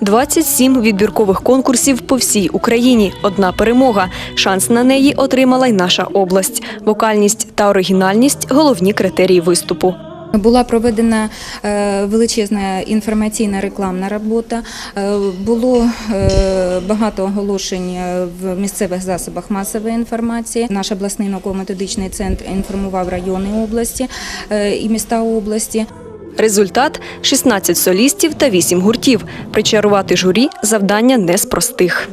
27 відбіркових конкурсів по всій Україні. Одна перемога. Шанс на неї отримала й наша область. Вокальність та оригінальність головні критерії виступу. Була проведена е, величезна інформаційна рекламна робота. е, Було е, багато оголошень в місцевих засобах масової інформації. Наш обласний науково-методичний центр інформував райони області і міста області. Результат 16 солістів та 8 гуртів. Причарувати журі завдання не з простих.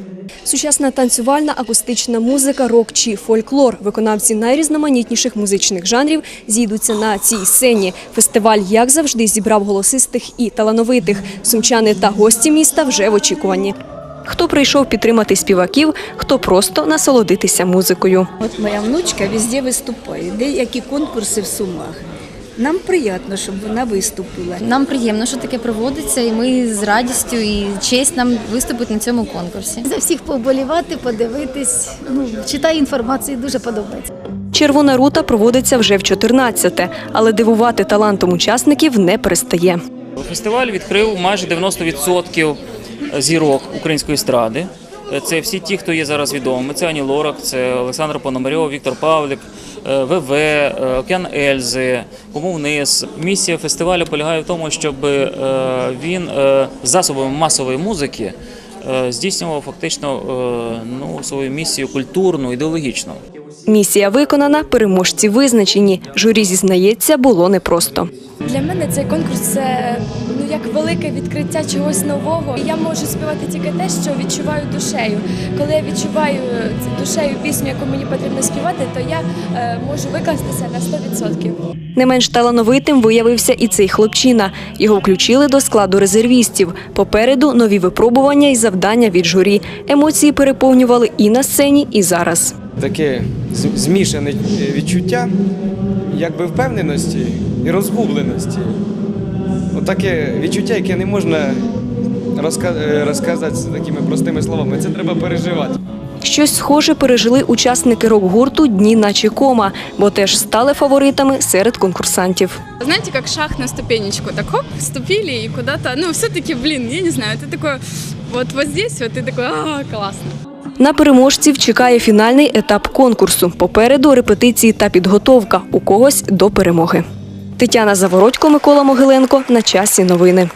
Сучасна танцювальна, акустична музика, рок чи фольклор. Виконавці найрізноманітніших музичних жанрів зійдуться на цій сцені. Фестиваль, як завжди, зібрав голосистих і талановитих. Сумчани та гості міста вже в очікуванні. Хто прийшов підтримати співаків, хто просто насолодитися музикою. От моя внучка везде виступає, деякі конкурси в Сумах. Нам приємно, щоб вона виступила. Нам приємно, що таке проводиться, і ми з радістю і честь нам виступити на цьому конкурсі. За всіх поболівати, подивитись. Ну, читаю інформацію, дуже подобається. Червона рута проводиться вже в 14-те, але дивувати талантом учасників не перестає. Фестиваль відкрив майже 90% зірок української естради. Це всі ті, хто є зараз відомими. Це Ані Лорак, це Олександр Пономарьов, Віктор Павлік, ВВ, е, Океан Ельзи, Кому вниз. Місія фестивалю полягає в тому, щоб е, він е, засобами масової музики е, здійснював фактично е, ну, свою місію культурну, ідеологічну. Місія виконана, переможці визначені. Журі зізнається, було непросто. Для мене цей конкурс це ну як велике відкриття чогось нового. Я можу співати тільки те, що відчуваю душею. Коли я відчуваю душею пісню, яку мені потрібно співати, то я е, можу викластися на 100%. Не менш талановитим виявився і цей хлопчина. Його включили до складу резервістів. Попереду нові випробування і завдання від журі. Емоції переповнювали і на сцені, і зараз. Таке змішане відчуття, якби впевненості і розгубленості. Отаке відчуття, яке не можна е, розказати такими простими словами. Це треба переживати. Щось схоже пережили учасники рок-гурту Дні наче кома, бо теж стали фаворитами серед конкурсантів. Знаете, как шаг на ступенечку, так хоп, вступили и куда-то, ну, все-таки, блин, я не знаю, ты такой, вот, вот здесь, вот, ты такой, а, классно. На переможців чекає фінальний етап конкурсу. Попереду репетиції та підготовка у когось до перемоги. Тетяна Завородько, Микола Могиленко. На часі новини.